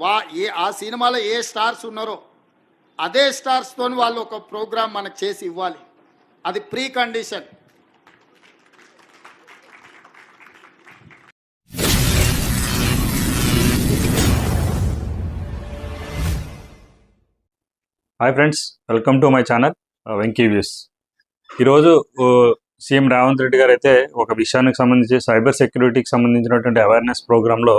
వా ఏ ఆ సినిమాలో ఏ స్టార్స్ ఉన్నారో అదే స్టార్స్తో వాళ్ళు ఒక ప్రోగ్రాం మనకు చేసి ఇవ్వాలి. అది precondition hi friends welcome to my channel Venky views ఈరోజు సీఎం రేవంత్ రెడ్డి గారు అయితే ఒక విషయానికి సంబంధించి సైబర్ సెక్యూరిటీకి సంబంధించినటువంటి అవేర్నెస్ ప్రోగ్రాంలో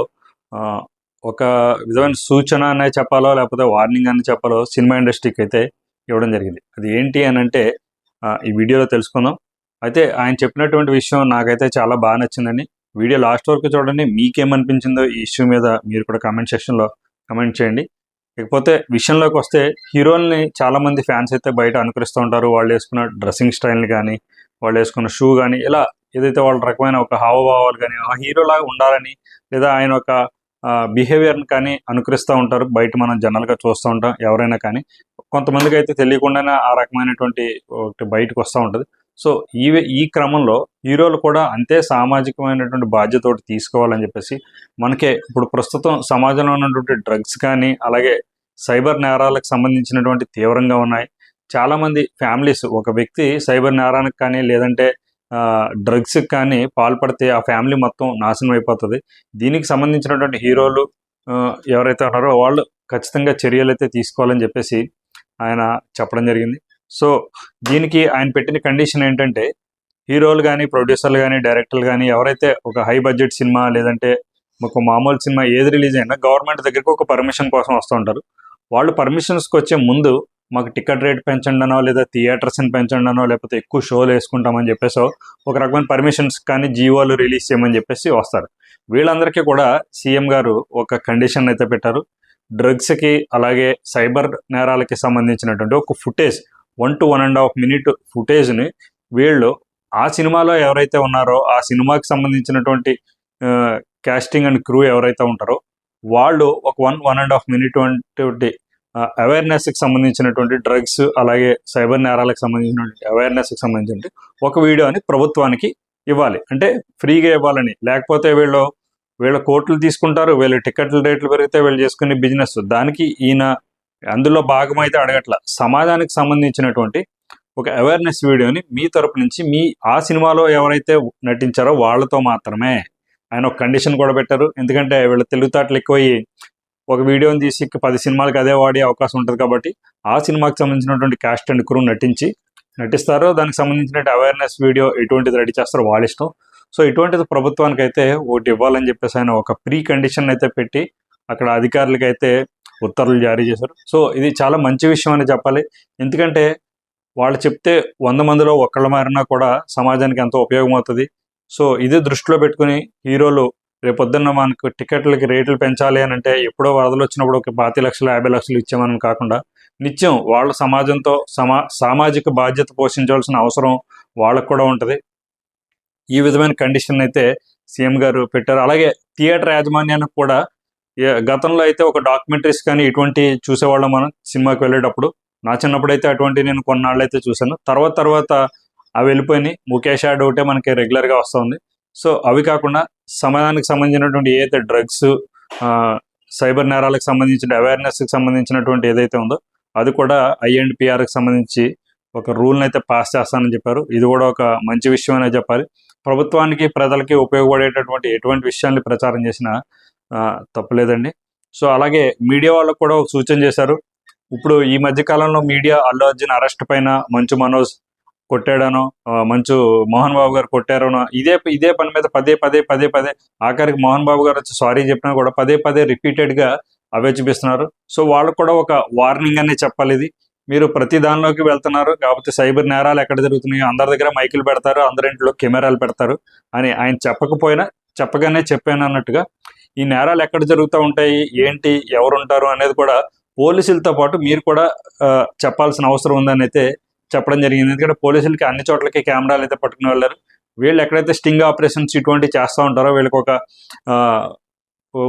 ఒక విధమైన సూచన అనే చెప్పాలో లేకపోతే వార్నింగ్ అని చెప్పాలో సినిమా ఇండస్ట్రీకి అయితే ఇవ్వడం జరిగింది. అది ఏంటి అని అంటే ఈ వీడియోలో తెలుసుకుందాం. అయితే ఆయన చెప్పినటువంటి విషయం నాకైతే చాలా బాగా నచ్చిందని వీడియో లాస్ట్ వరకు చూడండి. మీకేమనిపించిందో ఈ ఇష్యూ మీద మీరు కూడా కామెంట్ సెక్షన్లో కమెంట్ చేయండి. ఇకపోతే విషయంలోకి వస్తే హీరోల్ని చాలా మంది ఫ్యాన్స్ అయితే బయట అనుకరిస్తూ ఉంటారు. వాళ్ళు వేసుకున్న డ్రెస్సింగ్ స్టైల్ని కానీ వాళ్ళు వేసుకున్న షూ కానీ ఇలా ఏదైతే వాళ్ళ రకమైన ఒక హావభావాలు కానీ ఆ హీరోలాగా ఉండాలని లేదా ఆయన ఒక బిహేవియర్ని కానీ అనుకరిస్తూ ఉంటారు. బయట మనం జనరల్గా చూస్తూ ఉంటాం ఎవరైనా కానీ. కొంతమందికి అయితే తెలియకుండానే ఆ రకమైనటువంటి ఒకటి బయటకు వస్తూ ఉంటుంది. సో ఈ ఈ క్రమంలో హీరోలు కూడా అంతే సామాజికమైనటువంటి బాధ్యత ఒకటి తీసుకోవాలని చెప్పేసి మనకే ఇప్పుడు ప్రస్తుతం సమాజంలో ఉన్నటువంటి డ్రగ్స్ కానీ అలాగే సైబర్ నేరాలకు సంబంధించినటువంటి తీవ్రంగా ఉన్నాయి. చాలామంది ఫ్యామిలీస్ ఒక వ్యక్తి సైబర్ నేరానికి కానీ లేదంటే డ్రగ్స్ కానీ పాల్పడితే ఆ ఫ్యామిలీ మొత్తం నాశనం అయిపోతుంది. దీనికి సంబంధించినటువంటి హీరోలు ఎవరైతే ఉన్నారో వాళ్ళు ఖచ్చితంగా చర్యలు అయితే తీసుకోవాలని చెప్పేసి ఆయన చెప్పడం జరిగింది. సో దీనికి ఆయన పెట్టిన కండిషన్ ఏంటంటే హీరోలు కానీ ప్రొడ్యూసర్లు కానీ డైరెక్టర్లు కానీ ఎవరైతే ఒక హై బడ్జెట్ సినిమా లేదంటే ఒక మామూలు సినిమా ఏది రిలీజ్ అయినా గవర్నమెంట్ దగ్గరికి ఒక పర్మిషన్ కోసం వస్తూ ఉంటారు. వాళ్ళు పర్మిషన్స్కి వచ్చే ముందు మాకు టికెట్ రేట్ పెంచండి అనో లేదా థియేటర్స్ని పెంచండి అనో లేకపోతే ఎక్కువ షోలు వేసుకుంటామని చెప్పేసో ఒక రకమైన పర్మిషన్స్ కానీ జీవోలు రిలీజ్ చేయమని చెప్పేసి వస్తారు. వీళ్ళందరికీ కూడా సీఎం గారు ఒక కండిషన్ అయితే పెట్టారు. డ్రగ్స్కి అలాగే సైబర్ నేరాలకి సంబంధించినటువంటి ఒక footage one two one and half minute ఫుటేజ్ని వీళ్ళు ఆ సినిమాలో ఎవరైతే ఉన్నారో ఆ సినిమాకి సంబంధించినటువంటి క్యాస్టింగ్ అండ్ క్రూ ఎవరైతే ఉంటారో వాళ్ళు ఒక one one and half minute వంటి అవేర్నెస్కి సంబంధించినటువంటి డ్రగ్స్ అలాగే సైబర్ నేరాలకు సంబంధించినటువంటి అవేర్నెస్కి సంబంధించిన ఒక వీడియోని ప్రభుత్వానికి ఇవ్వాలి. అంటే ఫ్రీగా ఇవ్వాలని. లేకపోతే వీళ్ళు వీళ్ళ కోట్లు తీసుకుంటారు వీళ్ళ టికెట్ల రేట్లు పెరిగితే వీళ్ళు చేసుకునే బిజినెస్ దానికి ఈయన అందులో భాగమైతే అడగట్ల. సమాజానికి సంబంధించినటువంటి ఒక అవేర్నెస్ వీడియోని మీ తరపు నుంచి మీ ఆ సినిమాలో ఎవరైతే నటించారో వాళ్ళతో మాత్రమే. ఆయన ఒక కండిషన్ కూడా పెట్టారు. ఎందుకంటే వీళ్ళ తెలుగుతాటలు ఎక్కువయ్యి ఒక వీడియోని తీసి పది సినిమాలకు అదే వాడే అవకాశం ఉంటుంది కాబట్టి ఆ సినిమాకి సంబంధించినటువంటి క్యాస్ట్ అండ్ క్రూ నటించి నటిస్తారో దానికి సంబంధించిన అవేర్నెస్ వీడియో ఎటువంటిది రెడీ చేస్తారో వాళ్ళ ఇష్టం. సో ఇటువంటిది ప్రభుత్వానికి అయితే ఒకటి ఇవ్వాలని చెప్పేసి ఆయన ఒక ప్రీ కండిషన్ అయితే పెట్టి అక్కడ అధికారులకి అయితే ఉత్తర్వులు జారీ చేశారు. సో ఇది చాలా మంచి విషయం అని చెప్పాలి. ఎందుకంటే వాళ్ళు చెప్తే వంద మందిలో ఒక్కళ్ళ మారినా కూడా సమాజానికి ఎంతో ఉపయోగం అవుతుంది సో ఇది దృష్టిలో పెట్టుకుని హీరోలు రేపొద్దున్న మనకు టికెట్లకి రేట్లు పెంచాలి అని అంటే ఎప్పుడో వరదలు వచ్చినప్పుడు ఒక పాతి లక్షలు యాభై లక్షలు ఇచ్చామని కాకుండా నిత్యం వాళ్ళ సమాజంతో సమా సామాజిక బాధ్యత పోషించవలసిన అవసరం వాళ్ళకు కూడా ఉంటుంది. ఈ విధమైన కండిషన్ అయితే సీఎం గారు పెట్టారు. అలాగే థియేటర్ యాజమాన్యానికి కూడా గతంలో అయితే ఒక డాక్యుమెంటరీస్ కానీ ఇటువంటి చూసేవాళ్ళం మనం సినిమాకి వెళ్ళేటప్పుడు. నా చిన్నప్పుడు అయితే అటువంటి నేను కొన్నాళ్ళు అయితే చూశాను. తర్వాత తర్వాత అవి వెళ్ళిపోయినాయి. ముఖేష్ యాడ్ ఒకటే మనకి రెగ్యులర్గా వస్తుంది. సో అవి కాకుండా సమాజానికి సంబంధించినటువంటి ఏదైతే డ్రగ్స్ సైబర్ నేరాలకు సంబంధించిన అవేర్నెస్కి సంబంధించినటువంటి ఏదైతే ఉందో అది కూడా ఐ అండ్ పిఆర్కి సంబంధించి ఒక రూల్ని అయితే పాస్ చేస్తానని చెప్పారు. ఇది కూడా ఒక మంచి విషయం అనే చెప్పాలి. ప్రభుత్వానికి ప్రజలకి ఉపయోగపడేటటువంటి ఎటువంటి విషయాన్ని ప్రచారం చేసినా ఆ, సో అలాగే మీడియా వాళ్ళకు కూడా ఒక సూచన చేశారు. ఇప్పుడు ఈ మధ్య కాలంలో మీడియా అల్లు అర్జున్ అరెస్ట్ పైన మంచు మనోజ్ కొట్టాడనో మంచు మోహన్ బాబు గారు కొట్టారనో ఇదే ఇదే పని మీద పదే పదే పదే పదే ఆఖరికి మోహన్ బాబు గారు వచ్చి సారీ చెప్పినా కూడా పదే పదే రిపీటెడ్గా అవే చూపిస్తున్నారు. సో వాళ్ళకు కూడా ఒక వార్నింగ్ అనే చెప్పాలి ఇది. మీరు ప్రతి దానిలోకి వెళ్తున్నారు కాకపోతే సైబర్ నేరాలు ఎక్కడ జరుగుతున్నాయో అందరి దగ్గర మైకులు పెడతారు అందరింట్లో కెమెరాలు పెడతారు అని ఆయన చెప్పకపోయినా చెప్పగానే చెప్పాను అన్నట్టుగా ఈ నేరాలు ఎక్కడ జరుగుతూ ఉంటాయి ఏంటి ఎవరుంటారు అనేది కూడా పోలీసులతో పాటు మీరు కూడా చెప్పాల్సిన అవసరం ఉందని అయితే చెప్పడం జరిగింది. ఎందుకంటే పోలీసులకి అన్ని చోట్లకి కెమెరాలు అయితే పట్టుకుని వెళ్ళారు. వీళ్ళు ఎక్కడైతే స్టింగ్ ఆపరేషన్స్ ఇటువంటివి చేస్తూ ఉంటారో వీళ్ళకి ఒక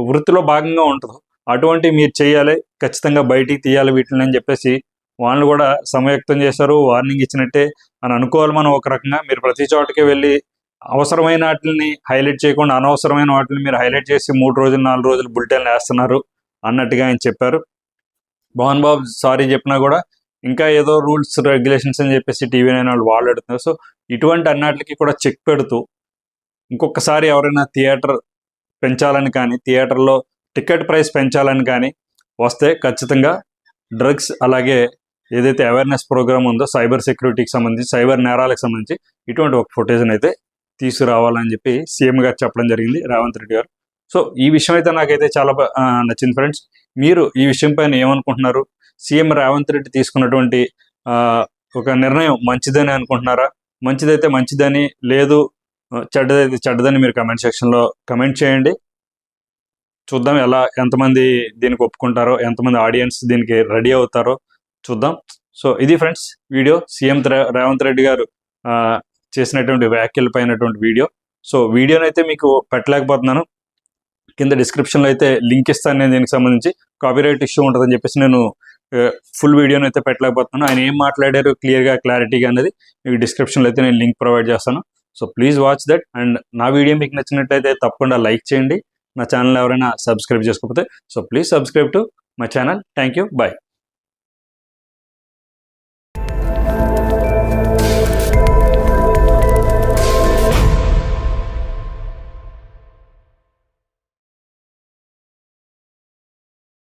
వృత్తిలో భాగంగా ఉంటుందో. అటువంటి మీరు చేయాలి ఖచ్చితంగా బయటికి తీయాలి వీటిని అని చెప్పేసి వాళ్ళు కూడా సమయక్తం చేశారు. వార్నింగ్ ఇచ్చినట్టే అని అనుకోవాలి మనం ఒక రకంగా. మీరు ప్రతి చోటకి వెళ్ళి అవసరమైన వాటిని హైలైట్ చేయకుండా అనవసరమైన వాటిని మీరు హైలైట్ చేసి మూడు రోజులు నాలుగు రోజులు బులెటిన్లు వేస్తున్నారు అన్నట్టుగా ఆయన చెప్పారు. మోహన్ బాబు సారీ చెప్పినా కూడా ఇంకా ఏదో రూల్స్ రెగ్యులేషన్స్ అని చెప్పేసి టీవీ నైన్ వాళ్ళు వాళ్ళు సో ఇటువంటి అన్నిటికి కూడా చెక్ పెడుతూ ఇంకొకసారి ఎవరైనా థియేటర్ పెంచాలని కానీ థియేటర్లో టికెట్ ప్రైస్ పెంచాలని కానీ వస్తే ఖచ్చితంగా డ్రగ్స్ అలాగే ఏదైతే అవేర్నెస్ ప్రోగ్రామ్ ఉందో సైబర్ సెక్యూరిటీకి సంబంధించి సైబర్ నేరాలకు సంబంధించి ఇటువంటి ఒక ఫుటేజ్ని అయితే తీసుకురావాలని చెప్పి సీఎం గారు చెప్పడం జరిగింది రేవంత్ రెడ్డి గారు. సో ఈ విషయం అయితే నాకైతే చాలా నచ్చింది ఫ్రెండ్స్. మీరు ఈ విషయం పైన ఏమనుకుంటున్నారు? సీఎం రేవంత్ రెడ్డి తీసుకున్నటువంటి ఒక నిర్ణయం మంచిదని అనుకుంటున్నారా? మంచిదైతే మంచిదని లేదు చెడ్డదైతే చెడ్డదని మీరు కమెంట్ సెక్షన్లో కమెంట్ చేయండి. చూద్దాం ఎలా ఎంతమంది దీనికి ఒప్పుకుంటారో ఎంతమంది ఆడియన్స్ దీనికి రెడీ అవుతారో చూద్దాం. సో ఇది friends video. CM Revanth Reddy garu చేసినటువంటి వ్యాఖ్యల పైనటువంటి వీడియో. సో వీడియోని అయితే మీకు పెట్టలేకపోతున్నాను. కింద డిస్క్రిప్షన్లో అయితే లింక్ ఇస్తాను నేను దీనికి సంబంధించి. కాపీరైట్ ఇష్యూ ఉంటుందని చెప్పేసి నేను ఫుల్ వీడియోని అయితే పెట్టలేకపోతున్నాను. ఆయన ఏం మాట్లాడారు క్లియర్గా క్లారిటీగా అనేది మీకు డిస్క్రిప్షన్లో అయితే నేను లింక్ ప్రొవైడ్ చేస్తాను. So please watch that and నా వీడియో మీకు నచ్చినట్లయితే తప్పకుండా లైక్ చేయండి. నా ఛానల్ ఎవరైనా సబ్స్క్రైబ్ చేసుకోకపోతే so please subscribe to my channel thank you bye